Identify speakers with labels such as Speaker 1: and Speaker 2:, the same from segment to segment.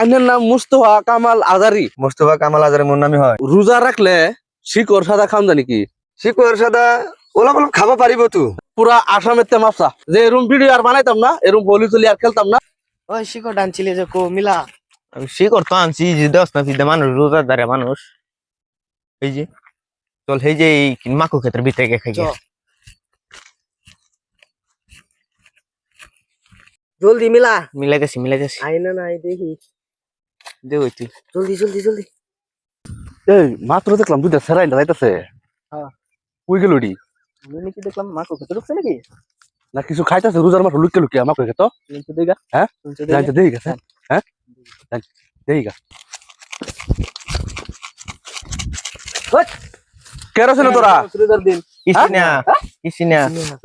Speaker 1: আইনের নাম মুস্তফা কামাল আজারি।
Speaker 2: মোস্তফা কামাল আজারের মোর নামই হয়।
Speaker 1: রোজা রাখলে শিকড় সাদা খাম জানি কি?
Speaker 2: শিকোর সাদা ওলা বলব খাবা পারিব তো।
Speaker 1: পুরা আসামের তে মাপসা। যে এরম ভিডিও আর বানাইতাম না এরম বলি চলি আর খেলতাম না।
Speaker 3: ওই শিকড় আনছিলে যে কো মিলা।
Speaker 4: আমি শিকড় তো আনছি যে দশ না ফিদে মানুষ রোজার দ্বারা মানুষ। এই যে চল এই যে এই মাকু ক্ষেত্রে ভিতরে গিয়ে খাই।
Speaker 3: জলদি মিলা।
Speaker 4: মিলাইতেছি মিলাইতেছি।
Speaker 3: আইনা নাই দেখি।
Speaker 4: দে ওই তুই
Speaker 3: জলদি জলদি জলদি।
Speaker 1: এই মাত্র দেখলাম দুইটা সেরাই যাইতেছে।
Speaker 3: হ্যাঁ।
Speaker 1: কই গেল ওডি
Speaker 3: আমি কি দেখলাম মা কোথায় ঢুকছে নাকি?
Speaker 1: না কিছু খাইতেছে রোজার মাঠ লুকিয়ে লুকিয়ে আমাকে খেতো।
Speaker 3: নিচে দেখা
Speaker 1: হ্যাঁ? জানতে দেই হ্যাঁ। দেই গা কেরোসিন তোরা?
Speaker 3: রোজার দিন।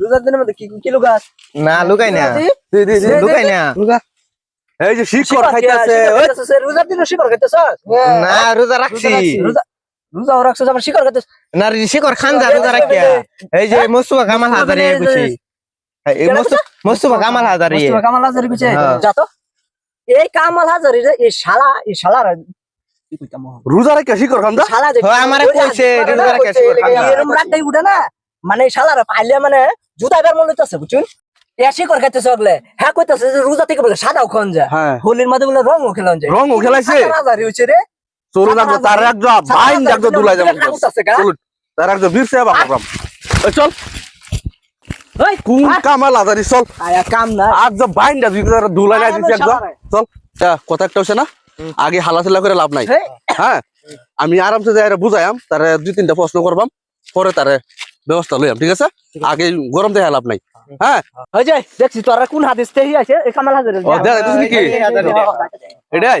Speaker 3: রোজার দিনের মধ্যে কি কি লুকাস
Speaker 4: না লুকাই না।
Speaker 1: দে দে দে।
Speaker 4: লুকাই না।
Speaker 1: এই যে শিকড় খাইতেছে ওই
Speaker 3: রোজার দিনে শিকড় খাইতেছ?
Speaker 4: না রোজা রাখছি।
Speaker 3: রোজা রোজা রাখছ আবার শিকড় খাইতেছ?
Speaker 4: না শিকড় খান যা রোজা রাখিয়া। এই যে কামাল হাজারি এই কামাল হাজারি
Speaker 3: মুস্তফা কামাল হাজারি কইছে
Speaker 4: হ্যাঁ।
Speaker 3: যা তো। এই কামাল হাজারি রে এই শালা এই শালার কি
Speaker 1: রোজা রেখে শিকড় খাম দা
Speaker 3: শালা
Speaker 4: আমারে কইছে, রোজা রাখে।
Speaker 3: এরম রাখতেই উঠে না। মানে এই শালার পাইলে মানে জুতা এবার মনে হইতাছে বুঝছুন? এ শিকড় খাইতেছে ওগলে হ্যাঁ কইতাছে যে রোজা থেকে বলে সাদাও খন যায়।
Speaker 1: হ্যাঁ।
Speaker 3: হোলির মধ্যে বলে রঙও খেলান যায়।
Speaker 1: রং ও খেলাইছে
Speaker 3: হাজারি হইছে রে।
Speaker 1: চলো তার বাইন দুলাই যাব। তার বাবা চল।
Speaker 3: ওই
Speaker 1: কোন কামাল আজারি চল।
Speaker 3: আয়া কাম না।
Speaker 1: একজন বাইন দা দুলাই না দিচ্ছে একজন চল। কথা একটা না? আগে হালাচালা করে লাভ নাই। হ্যাঁ? আমি আরামসে যাই বুঝাইম তারে দুই তিনটা প্রশ্ন করবাম পরে তারে ব্যবস্থা লইয়াম ঠিক আছে? আগে গরম দেয়া লাভ নাই। হ্যাঁ।
Speaker 3: দেখছি তোরা কোন হাদিস তেহি আছে এই কামাল
Speaker 1: ও, দেখা? এটাই?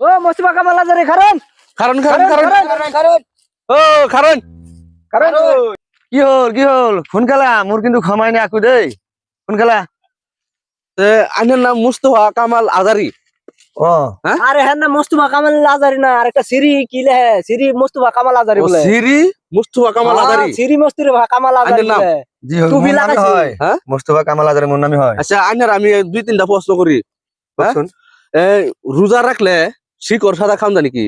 Speaker 3: ও কামাল হাজারি কারণ
Speaker 1: কারণ কারণ কারণ
Speaker 3: কারণ
Speaker 1: ও কারণ
Speaker 3: কারণ
Speaker 4: কি হল কি হল? ফোন খেলা মোর কিন্তু ক্ষমাই না আকু দেই ফোন খেলা।
Speaker 1: আইনের নাম মুস্তফা কামাল আজারি।
Speaker 3: আরে হ্যাঁ না মুস্তফা কামাল আজারি না আর একটা সিরি কি লে সিরি মুস্তফা কামাল আজারি বলে।
Speaker 1: সিরি মুস্তফা কামাল আজারি?
Speaker 3: হ্যাঁ, সিরি মুস্তুফা কামাল আজারি?
Speaker 2: জি
Speaker 3: লাগাইছি।
Speaker 2: হয়।
Speaker 1: হ্যাঁ?
Speaker 2: মোস্তফা কামাল মোর নামই হয়।
Speaker 1: আচ্ছা আইনের আমি দুই তিনটা প্রশ্ন করি। হ্যাঁ?
Speaker 2: শুন
Speaker 1: এই রোজা রাখলে শিকড় সাদা খাম জানি কি?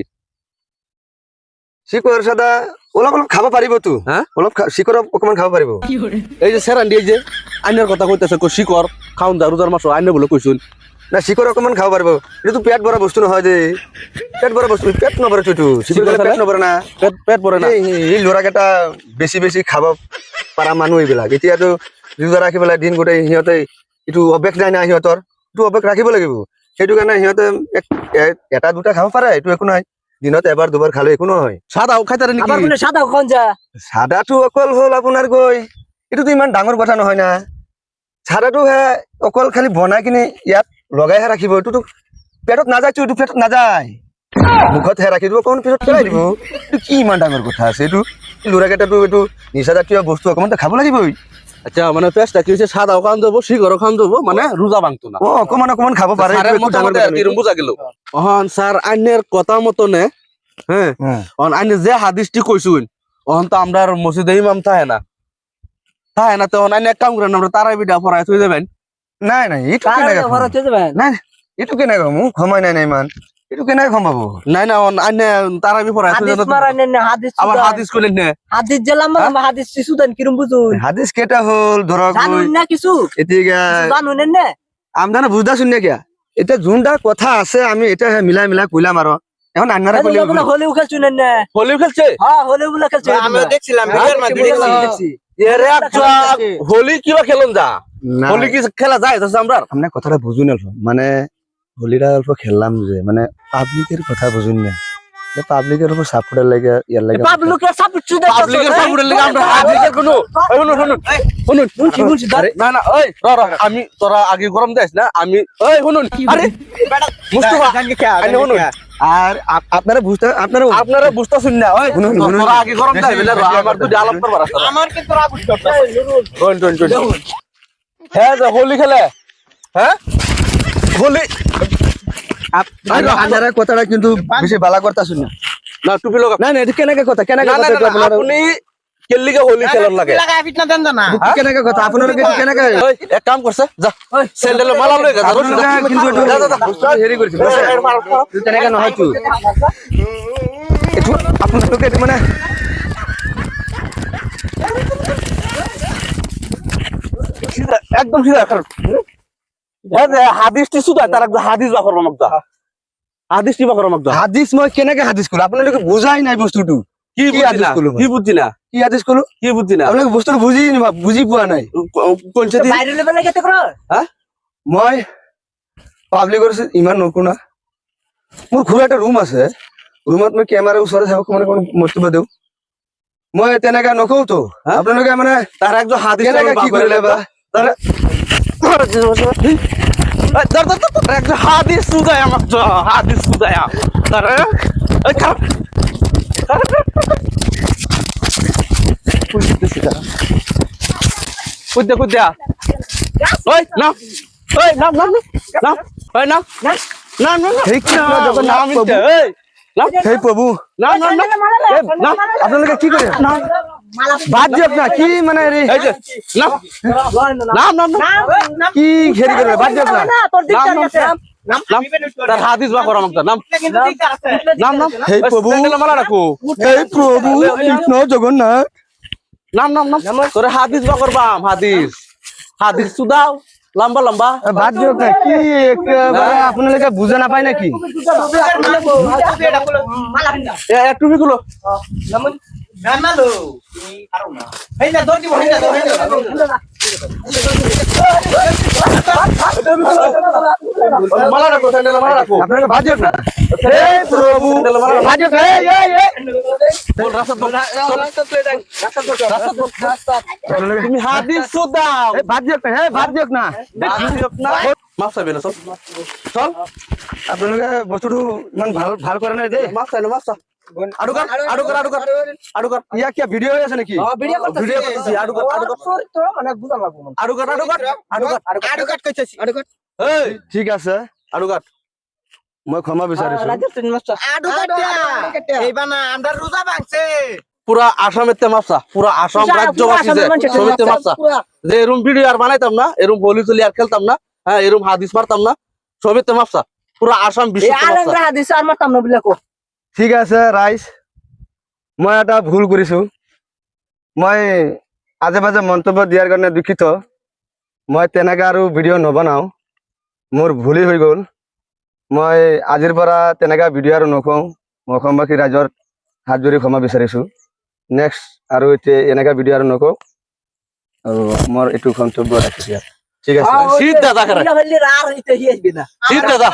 Speaker 2: শিকোর সাদা ওলা বলব খাবা পারিব তো।
Speaker 1: হ্যাঁ?
Speaker 2: অলপ শিকড় অকমান খাবা পারিব
Speaker 1: এই যে সেরান্ডি এই যে আইনের কথা কইতেছে কো শিকড় খাউন দা রোজার মাস আইনে বলে কইছুন।
Speaker 2: না শিকড় অকমান খাবা পারিব এটা তো পেট ভরা বস্তু নহয় যে। পেট ভরা বস্তু পেট শিকড় খেলে পেট নভরে না।
Speaker 1: পেট পেট পরে না।
Speaker 2: এই ল'ৰাকেইটা বেছি বেছি খাব পাৰা মানুহ এইবিলাক। এতিয়াতো ৰোজা ৰাখি পেলাই দিন গোটেই সিহঁতে এইটো অভ্যাস নাই না সিহঁতৰ। এইটো অভ্যাস ৰাখিব লাগিব। সেইটো কাৰণে সিহঁতে এক- এ- এটা দুটা খাব পাৰে এইটো একো নাই দিনত এবাৰ দুবাৰ খালে একো নহয়।
Speaker 1: সাদাও খাইতারে
Speaker 3: আবার
Speaker 1: নাকি?
Speaker 3: বলে সাদা কোন যা।
Speaker 2: চাদাটো অকল হ'ল আপোনাৰ গৈ। এইটোতো ইমান ডাঙৰ কথা নহয় না। চাদাটো হে অকল খালি বনাই কিনি ইয়াত লগাইহে ৰাখিব এইটোতো পেটত নাযায়তো এইটো পেটত নাযায়। মুখতহে ৰাখি দিব অকণমান পিছত পেলাই দিব। এইটো কি ইমান ডাঙৰ কথা আছে এইটো ল'ৰাকেইটাতো এইটো নিচাজাতীয় বস্তু অকণমান খাব লাগিবই।
Speaker 1: আচ্ছা মানে পেস্টটা কি হচ্ছে সাদাও খান দেবো শিকড়ও খান দেবো মানে রোজা ভাঙতো না?
Speaker 2: অ অকণমান অকণমান খাব নহয়।
Speaker 1: বুঝা গেল। অহন স্যার আইনের কথা মতনে হ্যাঁ। অহন আইনে যে হাদিসটি কইছুন অহন তো আমরা মসজিদে ইমাম থাকে না থাকে না তো অহন আইনে এক কাম করেন আমরা তারাই বিডা পড়াই থই দেবেন।
Speaker 2: নাই নাই এইটো কেনেকে নাই এইটো কেনেকে খাম? সময় নাই নাই ইমান। এইটো কেনেকে পাব
Speaker 1: নাই না অহন আইনে তারাই বি পড়াই
Speaker 3: হাদিস
Speaker 1: দেন
Speaker 3: মারা নেন না হাদিস
Speaker 1: আবার হাদিস কইলেন না?
Speaker 3: হাদিস লম্বা লম্বা হাদিস সুদান কিরম বুঝুন
Speaker 2: হাদিস কেইটা হ'ল ধৰক
Speaker 3: জানুন না কিছু?
Speaker 2: এতিয়া
Speaker 3: জানুন না
Speaker 2: আমদানে বুজদা শুনে কিয়া? এতিয়া যোনটা কথা আছে আমি এতিয়া সেই মিলাই মিলাই কইলাম আৰু। এখন আন্নারা কইলে
Speaker 3: বলে হলেও খেলছুন না
Speaker 1: হলিও খেলছে?
Speaker 3: হ্যাঁ হলেও বলে খেলছে।
Speaker 4: আমিও দেখছিলাম ভিডিওর মধ্যে দেখছি
Speaker 1: এরে হোলি কিবা খেলুন যা?
Speaker 2: না
Speaker 1: হোলি কি খেলা যায়? তো আমরা
Speaker 2: আপনি কথাটা বুঝুন অল্প। মানে হোলিটা অল্প খেললাম যে মানে পাবলিকের কথা বুঝুন না। পাবলিকের উপর সাপোর্টের লাগে ইয়ার লাগে
Speaker 3: পাবলিকের সাপোর্ট সুদা
Speaker 1: পাবলিকের সাপোর্টের লাগি আমরা পাবলিকের কোনো শুনুন শুনুন। শুনুন
Speaker 3: শুনছি শুনছি।
Speaker 1: না না ওই র র আমি তোরা আগে গরম দেস না আমি ওই শুনুন। আরে মুস্তফা আইনে শুনুন।
Speaker 2: আর আপ- আপনারা বুঝতে আপনারা
Speaker 1: আপনারা বুঝতেছেন না ওই। তোরা আগে গরম দেয় বলে আমার দুটি আলাপ করবার আছে।
Speaker 4: আমার কিন্তু
Speaker 1: রন হ্যাঁ যে হোলি খেলে? হ্যাঁ হোলি?
Speaker 2: আপনারা কথাটা কিন্তু বেশি বালা করতা শুন না।
Speaker 1: না টুপি লগা।
Speaker 2: না না এটা কেনেকে কথা? কেনেকে কথা
Speaker 1: আপনি কেলিকে হোলি খেলার লাগে।
Speaker 4: লাগাই ফিট দেন জানা
Speaker 2: কেনেকে কথা? আপোনালোকে এইটো কেনেকে?
Speaker 1: ওই এক কাম করছে যা। স্যান্ডেল মালা লই গা
Speaker 2: কিন্তু মানে
Speaker 1: একদম সিধা হ্যাঁ যে হাদিসটি সুদা তার একদম হাদিস বা মগদা হাদিসটি বা করবা মগদা
Speaker 2: হাদিছ মই কেনেকে হাদিছ কলো? আপোনালোকে বুজাই নাই বস্তুটো।
Speaker 1: কি
Speaker 2: হাদিস
Speaker 1: না? কি বুঝছি না?
Speaker 2: কি হাদিছ কলো?
Speaker 1: কি বুঝছি না?
Speaker 2: আপোনালোকে বস্তুটো না- বুজি পোৱা নাই।
Speaker 1: কোনছে দি
Speaker 3: বাইরে লেভেলে কেতে করো
Speaker 2: মই পাব্লিকৰ ইমান নকৰো না। মোৰ ঘৰৰ এটা ৰুম আছে। ৰুমত মই কেমেৰাৰ ওচৰত চাব মানে কোনো বস্তু দিওঁ মই তেনেকে নকওঁতো? আপোনালোকে মানে
Speaker 1: তার একজন হাদিস
Speaker 2: কেনেকে কি কৰিলে বা? তাৰে-
Speaker 1: হাদিস সুদায় আমার হাদিস সুদায়। তার কুদ্দা কুদ্দা ওই না। ওই নাম নাম নাম ওই নাম নাম নাম নাম
Speaker 2: সেই কি আপোনাৰ জগত
Speaker 1: নাম
Speaker 2: নাম প্ৰভু
Speaker 1: নাম নাম নাম
Speaker 2: এই, নাম আপোনালোকে কি বাদ দিয়ক না কি মানে
Speaker 1: যে নাম নাম নাম। নাম
Speaker 2: কি বাদ না
Speaker 1: করা
Speaker 2: হে প্রভু। জগন্নাথ।
Speaker 1: নাম নাম নাম। তোরে হাদিস বা করবাম হাদিস। হাদিস সুদাও লম্বা লম্বা।
Speaker 2: দিয়ক না কি একেবাৰে আপোনালোকে বুজা নাপায় নেকি?
Speaker 1: এ, গুলো মালা রাখো মালা রাখো।
Speaker 2: আপোনালোকে বাদ না হে প্ৰভু
Speaker 1: বল রাস্তা
Speaker 2: না না
Speaker 1: চল চল
Speaker 2: আপোনালোকে বস্তুটো ইমান ভালো ভালো কৰা নাই দেই
Speaker 1: মাফ চাই মাফ চা আড়ু কর
Speaker 2: ইয়াক কিয় ভিডিঅ' হৈ আছে নেকি
Speaker 3: মানে লাগবো
Speaker 1: এই
Speaker 2: ঠিক আছে
Speaker 1: কর
Speaker 2: মই ক্ষমা বিচাৰিছো।
Speaker 4: না আমরা রোজা ভাঙছে।
Speaker 1: পুরা আসামের মাপসা পুরা আসাম রাজ্য সমিতে মাপসা যে এরম ভিডিও আর বানাইতাম না এরম হোলি চলি আর খেলতাম না হ্যাঁ এরম হাদিস মারতাম না সমিতে মাপসা পুরা আসাম বিশ্ব
Speaker 3: হাদিস আর মারতাম না বলে
Speaker 2: ঠিক আছে ৰাইজ মই এটা ভুল কৰিছো। মই আজে বাজে মন্তব্য দিয়াৰ কাৰণে দুখিত। মই তেনেকে আৰু ভিডিঅ' নবনাওঁ। মোৰ ভুলেই হৈ গ'ল। মই আজিৰ পৰা তেনেকা ভিডিঅ' আৰু নকওঁ। মই অসমবাসী ৰাইজৰ হাত জুৰি ক্ষমা বিচাৰিছোঁ। নেক্সট আৰু এতিয়া এনেকা ভিডিঅ' আৰু নকওঁ। আৰু মোৰ এইটো মন্তব্য ৰাখিছো ইয়াত। ঠিক আছে।
Speaker 1: শীত দাদা শীত
Speaker 3: দাদা।